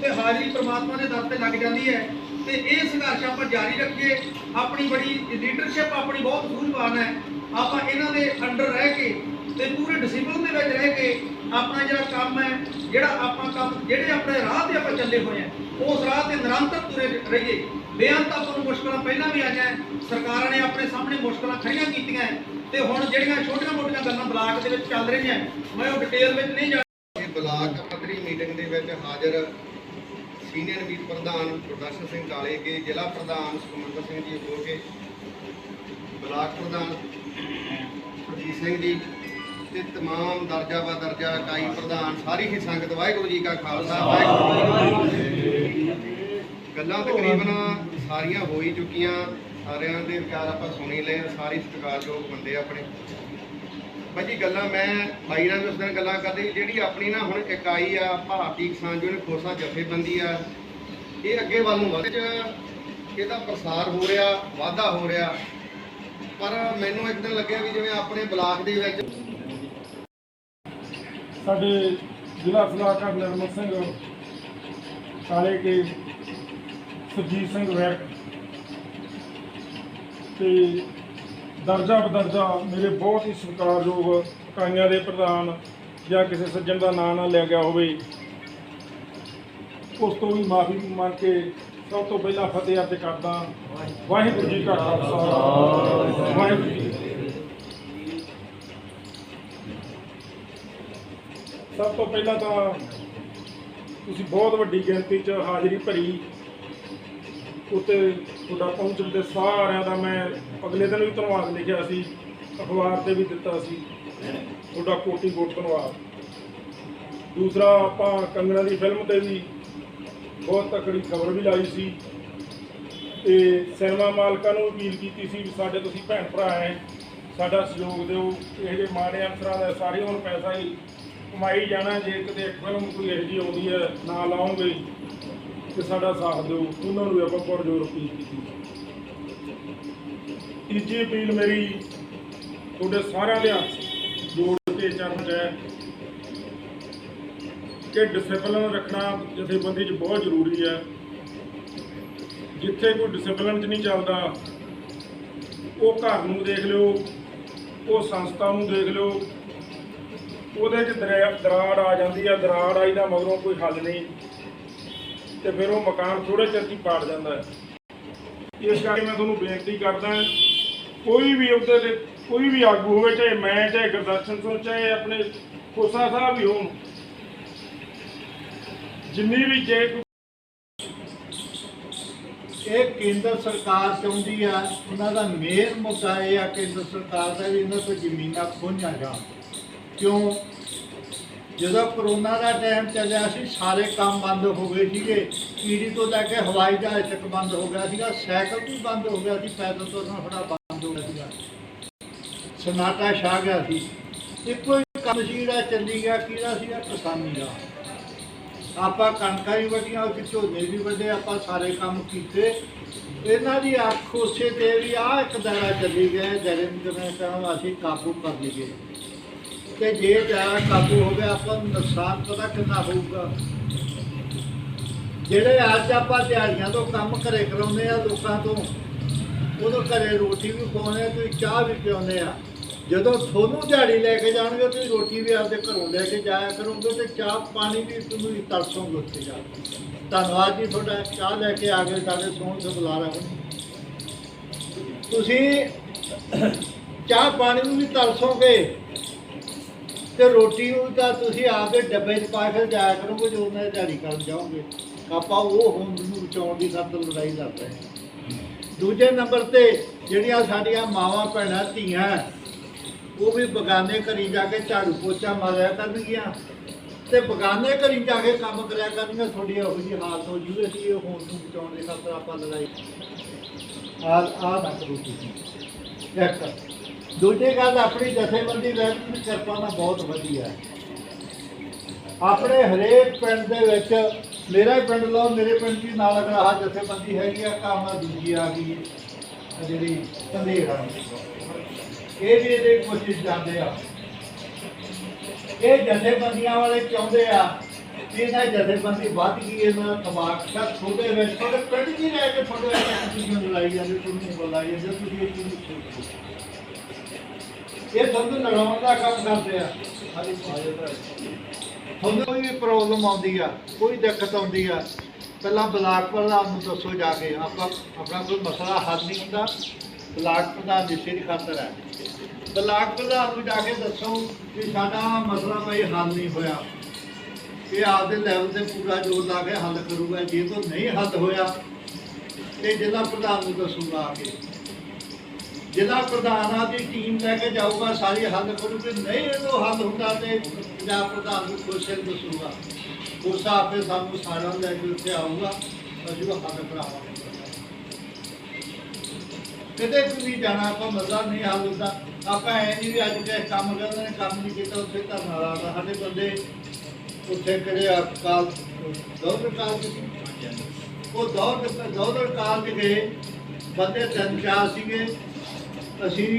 ਉੱਤੇ ਹਾਜ਼ਰੀ ਪ੍ਰਮਾਤਮਾ ਦੇ ਦਰ ਤੇ ਲੱਗ ਜਾਂਦੀ ਹੈ ਤੇ ਇਹ ਸੰਘਰਸ਼ ਆਪਾਂ ਜਾਰੀ ਰੱਖੀਏ। ਆਪਣੀ ਬੜੀ ਲੀਡਰਸ਼ਿਪ ਆਪਣੀ ਬਹੁਤ ਸੂਝਵਾਨ ਹੈ। ਆਪਾਂ ਇਹਨਾਂ ਦੇ ਅੰਡਰ ਰਹਿ ਕੇ ਤੇ ਪੂਰੇ ਡਿਸਪਲਿਨ ਦੇ ਵਿੱਚ ਰਹਿ ਕੇ ਆਪਣਾ ਜਿਹੜਾ ਕੰਮ ਹੈ, ਜਿਹੜਾ ਆਪਾਂ ਕੰਮ, ਜਿਹੜੇ ਆਪਣੇ ਰਾਹ ਤੇ ਆਪਾਂ ਚੱਲੇ ਹੋਏ ਆ ਉਸ ਰਾਹ ਤੇ ਨਿਰੰਤਰ ਤੁਰੇ ਰਹੀਏ। ਬੇਅੰਤ ਆਪਾਂ ਨੂੰ ਮੁਸ਼ਕਲਾਂ ਪਹਿਲਾਂ ਵੀ ਆਈਆਂ ਹੈ। ਸਰਕਾਰਾਂ ਨੇ ਆਪਣੇ ਸਾਹਮਣੇ ਮੁਸ਼ਕਲਾਂ ਖੜੀਆਂ ਕੀਤੀਆਂ ਤੇ ਹੁਣ ਜਿਹੜੀਆਂ ਛੋਟੀਆਂ-ਮੋਟੀਆਂ ਗੱਲਾਂ ਬਲਾਕ ਦੇ ਵਿੱਚ ਚੱਲ ਰਹੀਆਂ, ਮੈਂ ਉਹ ਡਿਟੇਲ ਵਿੱਚ ਨਹੀਂ ਜਾ ਇਹ ਬਲਾਕ ਪੱਧਰੀ ਮੀਟਿੰਗ ਦੇ ਵਿੱਚ ਹਾਜ਼ਰ ਸੀਨੀਅਰ ਮੀਤ ਪ੍ਰਧਾਨ ਗੁਰਦਰਸ਼ਨ ਸਿੰਘ ਕਾਲੇ ਕੇ ਜ਼ਿਲ੍ਹਾ ਪ੍ਰਧਾਨ ਸੁਖਮੰਦਰ ਸਿੰਘ ਜੀ ਹੋ ਕੇ ਬਲਾਕ ਪ੍ਰਧਾਨ ਸੁਰਜੀਤ ਸਿੰਘ ਜੀ ਤੇ तमाम ਦਰਜਾ ਵਾ ਦਰਜਾ ਇਕਾਈ ਪ੍ਰਧਾਨ ਸਾਰੀ ਹੀ ਸੰਗਤ ਵਾਹਿਗੁਰੂ ਜੀ ਕਾ ਖਾਲਸਾ ਵਾਹਿਗੁਰੂ ਜੀ ਕੀ ਫਤਿਹ ਗੱਲਾਂ ਤਕਰੀਬਨ ਸਾਰੀਆਂ ਹੋ ਹੀ ਚੁੱਕੀਆਂ ਸਾਰਿਆਂ ਦੇ ਵਿਚਾਰ ਆਪਾਂ ਸੁਣੀ ਲਏ ਸਾਰੇ ਸਤਿਕਾਰਯੋਗ ਬੰਦੇ ਆਪਣੇ ਭਾਜੀ ਗੱਲਾਂ ਮੈਂ ਬਾਈ ਨਾਲ ਵੀ ਉਸ ਦਿਨ ਗੱਲਾਂ ਕਰਦੀ ਜਿਹੜੀ ਆਪਣੀ ਨਾ ਹੁਣ ਇਕਾਈ ਆ, ਭਾਰਤੀ ਕਿਸਾਨ ਯੂਨੀਅਨ ਖੋਸਾ ਜਥੇਬੰਦੀ ਆ, ਇਹ ਅੱਗੇ ਵੱਲ ਨੂੰ ਵਧ ਚ ਇਹਦਾ ਪ੍ਰਸਾਰ ਹੋ ਰਿਹਾ, ਵਾਧਾ ਹੋ ਰਿਹਾ। ਪਰ ਮੈਨੂੰ ਇੱਕ ਦਿਨ ਲੱਗਿਆ ਵੀ ਜਿਵੇਂ ਆਪਣੇ ਬਲਾਕ ਦੇ ਵਿੱਚ ਸਾਡੇ ਜ਼ਿਲ੍ਹਾ ਸਲਾਹਕਾਰ ਨਿਰਮਲ ਸਿੰਘ, ਕਾਲੇ ਕੇ ਸੁਰਜੀਤ ਸਿੰਘ ਵੈਕ ਤੇ ਦਰਜਾ ਬਦਰਜਾ ਮੇਰੇ ਬਹੁਤ ਹੀ ਸਤਿਕਾਰਯੋਗ ਇਕਾਈਆਂ ਦੇ ਪ੍ਰਧਾਨ ਜਾਂ ਕਿਸੇ ਸੱਜਣ ਦਾ ਨਾਂ ਨਾ ਲਿਆ ਗਿਆ ਹੋਵੇ। ਉਸ ਤੋਂ ਵੀ ਮਾਫੀ ਮੰਗ ਕੇ ਸਭ ਤੋਂ ਪਹਿਲਾਂ ਫਤਿਹ ਅਰਜ਼ ਕਰਦਾ ਵਾਹਿਗੁਰੂ ਜੀ ਕਾ ਖਾਲਸਾ। ਵਾਹਿਗੁਰੂ ਜੀ ਸਭ ਤੋਂ ਪਹਿਲਾਂ ਤਾਂ ਤੁਸੀਂ ਬਹੁਤ ਵੱਡੀ ਗਿਣਤੀ 'ਚ ਹਾਜ਼ਰੀ ਭਰੀ ਉੱਤੇ ਤੁਹਾਡਾ ਪਹੁੰਚਣ ਤੇ ਸਾਰਿਆਂ ਦਾ ਮੈਂ ਅਗਲੇ ਦਿਨ ਵੀ ਧੰਨਵਾਦ ਲਿਖਿਆ ਸੀ, ਅਖਬਾਰ ਤੇ ਵੀ ਦਿੱਤਾ ਸੀ, ਤੁਹਾਡਾ ਕੋਟੀ ਕੋਟ ਧੰਨਵਾਦ। ਦੂਸਰਾ, ਆਪਾਂ ਕੰਗਣਾ ਦੀ ਫਿਲਮ ਤੇ ਵੀ ਬਹੁਤ ਤਕੜੀ ਖਬਰ ਵੀ ਲਾਈ ਸੀ ਤੇ ਸਿਨੇਮਾ ਮਾਲਕਾਂ ਨੂੰ ਅਪੀਲ ਕੀਤੀ ਸੀ ਵੀ ਸਾਡੇ ਤੁਸੀਂ ਭੈਣ ਭਰਾ ਹੈ ਸਾਡਾ ਸਹਿਯੋਗ ਦਿਓ, ਇਹ ਜੇ ਮਾੜੇ ਅਫਸਰਾਂ ਦਾ ਸਾਰੇ ਹੁਣ ਪੈਸਾ ਹੀ ਕਮਾਈ ਜਾਣਾ, ਜੇ ਕਿਤੇ ਇੱਕ ਫਿਲਮ ਕੋਈ ਇਹੋ ਜਿਹੀ ਆਉਂਦੀ ਹੈ, ਨਾ ਲਾਉਂਗੇ ਤੇ ਸਾਡਾ ਸਾਥ ਦਿਓ। ਉਹਨਾਂ ਨੂੰ ਆਪਾਂ ਬਹੁਤ ਜ਼ੋਰ ਅਪੀਲ ਕੀਤੀ। ਤੀਜੀ ਅਪੀਲ ਮੇਰੀ ਤੁਹਾਡੇ ਸਾਰਿਆਂ ਦੇ ਹੱਥ ਜੋੜ ਕੇ ਚਰਨ ਹੈ ਕਿ ਡਿਸਪਲਿਨ ਰੱਖਣਾ ਜਥੇਬੰਦੀ 'ਚ ਬਹੁਤ ਜ਼ਰੂਰੀ ਹੈ। ਜਿੱਥੇ ਕੋਈ ਡਿਸਪਲਿਨ 'ਚ ਨਹੀਂ ਚੱਲਦਾ, ਉਹ ਘਰ ਨੂੰ ਦੇਖ ਲਿਓ, ਉਹ ਸੰਸਥਾ ਨੂੰ ਦੇਖ ਲਿਓ। ਉਹਦੇ 'ਚ ਦਰਿਆ- ਦਰਾੜ ਆ ਜਾਂਦੀ ਆ ਦਰਾੜ ਆਈ ਦਾ ਮਗਰੋਂ ਕੋਈ ਹੱਲ ਨਹੀਂ। ਤੇ ਫਿਰ ਉਹ ਮਕਾਨ ਥੋੜੇ ਚਿਰ 'ਚ ਪਾੜ ਜਾਂਦਾ ਹੈ। ਇਸ ਕਰਕੇ ਮੈਂ ਤੁਹਾਨੂੰ ਬੇਨਤੀ ਕਰਦਾ ਕੋਈ ਵੀ ਉਹਦੇ ਤੇ ਕੋਈ ਵੀ ਆਗੂ ਹੋਵੇ, ਚਾਹੇ ਮੈਂ, ਚਾਹੇ ਗੁਰਦਰਸ਼ਨ ਸਿੰਘ, ਚਾਹੇ ਆਪਣੇ ਖੋਸਾ ਸਾਹਿਬ ਵੀ ਹੋਣ, ਜਿੰਨੀ ਵੀ ਜੇ ਇਹ ਕੇਂਦਰ ਸਰਕਾਰ ਚਾਹੁੰਦੀ ਆ, ਉਹਨਾਂ ਦਾ ਮੇਨ ਮੁੱਦਾ ਇਹ ਆ, ਕੇਂਦਰ ਸਰਕਾਰ ਦਾ ਵੀ ਇਹਨਾਂ ਤੋਂ ਜ਼ਮੀਨਾਂ ਖੋਹੀਆਂ ਜਾਣ। ਕਿਉਂ? ਜਦੋਂ ਕਰੋਨਾ ਦਾ ਟਾਈਮ ਚੱਲਿਆ ਸੀ, ਸਾਰੇ ਕੰਮ ਬੰਦ ਹੋ ਗਏ ਸੀਗੇ। ਕੀੜੀ ਤੋਂ ਲੈ ਕੇ ਹਵਾਈ ਜਹਾਜ਼ ਤੱਕ ਬੰਦ ਹੋ ਗਿਆ ਸੀਗਾ। ਸਾਈਕਲ ਵੀ ਬੰਦ ਹੋ ਗਿਆ ਸੀ, ਪੈਦਲ ਤੁਰਨਾ ਥੋੜਾ ਬੰਦ ਹੋ ਗਿਆ ਸੀਗਾ। ਸਨਾਟਾ ਛਾ ਗਿਆ ਸੀ। ਇੱਕੋ ਹੀ ਕੰਮ ਸੀ ਚੱਲੀ ਗਿਆ ਕਿਹੜਾ ਸੀਗਾ, ਕਿਸਾਨੀ ਦਾ। ਆਪਾਂ ਕਣਕਾਂ ਵੀ ਵੱਢੀਆਂ ਉਹ ਝੋਨੇ ਵੀ ਵੱਢੇ, ਆਪਾਂ ਸਾਰੇ ਕੰਮ ਕੀਤੇ। ਇਹਨਾਂ ਦੀ ਅੱਖ ਉਸੇ ਤੇ ਵੀ ਆ, ਇੱਕ ਦਾਰਾ ਚੱਲੀ ਗਏ ਜਗਨ ਜਿਵੇਂ ਤਾਂ ਅਸੀਂ ਕਾਬੂ ਕਰ ਲਈਏ। ਤੇ ਜੇ ਦਾਰਾ ਕਾਬੂ ਹੋ ਗਿਆ ਆਪਾਂ ਨੂੰ ਨੁਕਸਾਨ ਪਤਾ ਕਿੰਨਾ ਹੋਊਗਾ। ਜਿਹੜੇ ਅੱਜ ਆਪਾਂ ਦਿਹਾੜੀਆਂ ਤੋਂ ਕੰਮ ਘਰੇ ਕਰਾਉਂਦੇ ਆ, ਲੋਕਾਂ ਤੋਂ, ਉਦੋਂ ਘਰੇ ਰੋਟੀ ਵੀ ਪਾਉਂਦੇ ਆ, ਤੁਸੀਂ ਚਾਹ ਵੀ ਪਿਆਉਂਦੇ ਆ। ਜਦੋਂ ਤੁਹਾਨੂੰ ਦਿਹਾੜੀ ਲੈ ਕੇ ਜਾਣਗੇ, ਤੁਸੀਂ ਰੋਟੀ ਵੀ ਆਪਦੇ ਘਰੋਂ ਲੈ ਕੇ ਜਾਇਆ ਕਰੋਗੇ ਤੇ ਚਾਹ ਪਾਣੀ ਵੀ ਤੁਸੀਂ ਤਰਸੋਗੇ ਉੱਥੇ ਜਾ ਕੇ। ਧੰਨਵਾਦ ਜੀ ਤੁਹਾਡਾ, ਚਾਹ ਲੈ ਕੇ ਆ ਗਏ ਸਾਡੇ ਸੋਹਣ ਤੋਂ ਬੁਲਾਰਾ ਤੁਸੀਂ ਚਾਹ ਪਾਣੀ ਨੂੰ ਵੀ ਤਰਸੋਗੇ। ਤੇ ਰੋਟੀ ਨੂੰ ਤਾਂ ਤੁਸੀਂ ਆਪਦੇ ਡੱਬੇ 'ਚ ਪਾ ਕੇ ਜਾਇਆ ਕਰੋਗੇ ਜੋ ਮੈਂ ਦੀ ਦਿਹਾੜੀ ਕਰਨ ਜਾਓਗੇ। ਆਪਾਂ ਉਹ ਹੋਂਦ ਨੂੰ ਬਚਾਉਣ ਦੀ ਸਭ ਤੋਂ ਲੜਾਈ ਲੜ ਰਹੇ ਹਾਂ। ਦੂਜੇ ਨੰਬਰ ਤੇ ਜਿਹੜੀਆਂ ਸਾਡੀਆਂ ਮਾਵਾਂ, ਭੈਣਾਂ, ਧੀਆਂ ਉਹ ਵੀ ਬਗਾਨੇ ਘਰੀ ਜਾ ਕੇ ਝਾੜੂ ਪੋਚਾ ਮਾਰਿਆ ਕਰਨਗੀਆਂ ਤੇ ਬਗਾਨੇ ਘਰੀ ਜਾ ਕੇ ਕੰਮ ਕਰਿਆ ਕਰਨਗੀਆਂ। ਤੁਹਾਡੀ ਇਹੋ ਜਿਹੀ ਹਾਲਤ ਹੋ ਜੂਵੇ ਸੀ ਇਹ ਹੋਂਦ ਨੂੰ ਬਚਾਉਣ ਦੇ ਖਾਤਰ ਆਪਾਂ ਲੜਾਈ ਆ ਆ ਨਾ ਕਰੋ ਤੁਸੀਂ। ਇੱਕ ਦੂਜੀ ਗੱਲ, ਆਪਣੀ ਜਥੇਬੰਦੀ ਵੈਸੇ ਦੀ ਕਿਰਪਾ ਨਾਲ ਬਹੁਤ ਵਧੀਆ ਹੈ। ਆਪਣੇ ਹਰੇਕ ਪਿੰਡ ਦੇ ਵਿੱਚ, ਮੇਰਾ ਪਿੰਡ ਲਓ, ਮੇਰੇ ਪਿੰਡ ਦੀ ਨਾਲ ਅਗਰ ਜਥੇਬੰਦੀ ਹੈਗੀ ਆ, ਕਾਮਾ ਦੂਜੀ ਆ ਗਈ ਜਿਹੜੀ ਕੰਧੇੜ ਆ। ਇਹ ਵੀ ਇਹਦੇ ਕੋਸ਼ਿਸ਼ ਜਾਂਦੇ ਆ। ਇਹ ਜਥੇਬੰਦੀਆਂ ਵਾਲੇ ਚਾਹੁੰਦੇ ਆ ਕਿ ਇਹਨਾਂ ਜਥੇਬੰਦੀ ਵੱਧ ਗਈ, ਇਹਨਾਂ ਦਾ ਦਿਮਾਗ ਦਾ ਛੋਟੇ ਵਿੱਚ ਛੋਟੇ ਪਿੰਡ ਜੀ ਰਹਿ ਕੇ ਛੋਟੇ ਵਿੱਚ ਤੁਸੀਂ ਮੈਨੂੰ ਲੜਾਈ ਜਾਂਦੇ ਤੁਸੀਂ ਬੁਲਾਈ ਜਾਂਦੇ, ਤੁਸੀਂ ਇਹ ਚੀਜ਼ ਇਹ ਤੁਹਾਨੂੰ ਲਗਾਉਣ ਦਾ ਕੰਮ ਕਰਦੇ ਆ। ਤੁਹਾਨੂੰ ਕੋਈ ਵੀ ਪ੍ਰੋਬਲਮ ਆਉਂਦੀ ਆ, ਕੋਈ ਦਿੱਕਤ ਆਉਂਦੀ ਆ, ਪਹਿਲਾਂ ਬਲਾਕ ਪ੍ਰਧਾਨ ਨੂੰ ਦੱਸੋ ਜਾ ਕੇ, ਆਪਾਂ ਆਪਣਾ ਕੋਈ ਮਸਲਾ ਹੱਲ ਨਹੀਂ ਹੁੰਦਾ। ਬਲਾਕ ਪ੍ਰਧਾਨ ਦੀ ਸਿਰ ਖਾਤਰ ਹੈ। ਬਲਾਕ ਪ੍ਰਧਾਨ ਨੂੰ ਜਾ ਕੇ ਦੱਸੋ ਕਿ ਸਾਡਾ ਮਸਲਾ ਭਾਈ ਹੱਲ ਨਹੀਂ ਹੋਇਆ। ਇਹ ਆਪਦੇ ਲੈਵਲ ਤੇ ਪੂਰਾ ਜ਼ੋਰ ਲਾ ਕੇ ਹੱਲ ਕਰੂਗਾ। ਜੇ ਤੋਂ ਨਹੀਂ ਹੱਲ ਹੋਇਆ, ਤੇ ਜ਼ਿਲ੍ਹਾ ਪ੍ਰਧਾਨ ਨੂੰ ਦੱਸੂਗਾ ਆ ਕੇ। ਜ਼ਿਲ੍ਹਾ ਪ੍ਰਧਾਨ ਆਪਦੀ ਟੀਮ ਲੈ ਕੇ ਜਾਊਗਾ ਸਾਰੀ ਹੱਲ ਕਰੂਗੇ। ਨਹੀਂ ਇਹ ਤੋਂ ਹੱਲ ਹੁੰਦਾ ਤੇ ਪੰਜਾਬ ਪ੍ਰਧਾਨ ਨੂੰ ਕੋਸ਼ਿਸ਼ ਦੱਸੂਗਾ। ਉਸ ਆਪੇ ਸਾਨੂੰ ਸਾਰਿਆਂ ਲੈ ਕੇ ਉੱਥੇ ਆਊਗਾ। ਅਸੀਂ ਉਹ ਹੱਲ ਕਰਾਵਾਂਗੇ। ਕਿਤੇ ਵੀ ਜਾਣਾ ਆਪਾਂ ਮਸਲਾ ਨਹੀਂ ਹੱਲ ਹੁੰਦਾ ਆਪਾਂ ਐ ਨਹੀਂ ਵੀ ਅੱਜ ਕਿਸੇ ਕੰਮ ਕਰਦੇ ਨੇ ਕੰਮ ਨਹੀਂ ਕੀਤਾ ਉੱਥੇ ਧਰਨਾ ਲਾਦਾ ਸਾਡੇ ਬੰਦੇ ਉੱਥੇ ਕਿਹੜੇ ਆ ਕਾਲ ਦੌਰ ਕਾਲ ਉਹ ਦੌਰ ਦੌਰ ਕਾਲ ਗਏ। ਬੰਦੇ ਤਿੰਨ ਚਾਰ ਸੀਗੇ। ਅਸੀਂ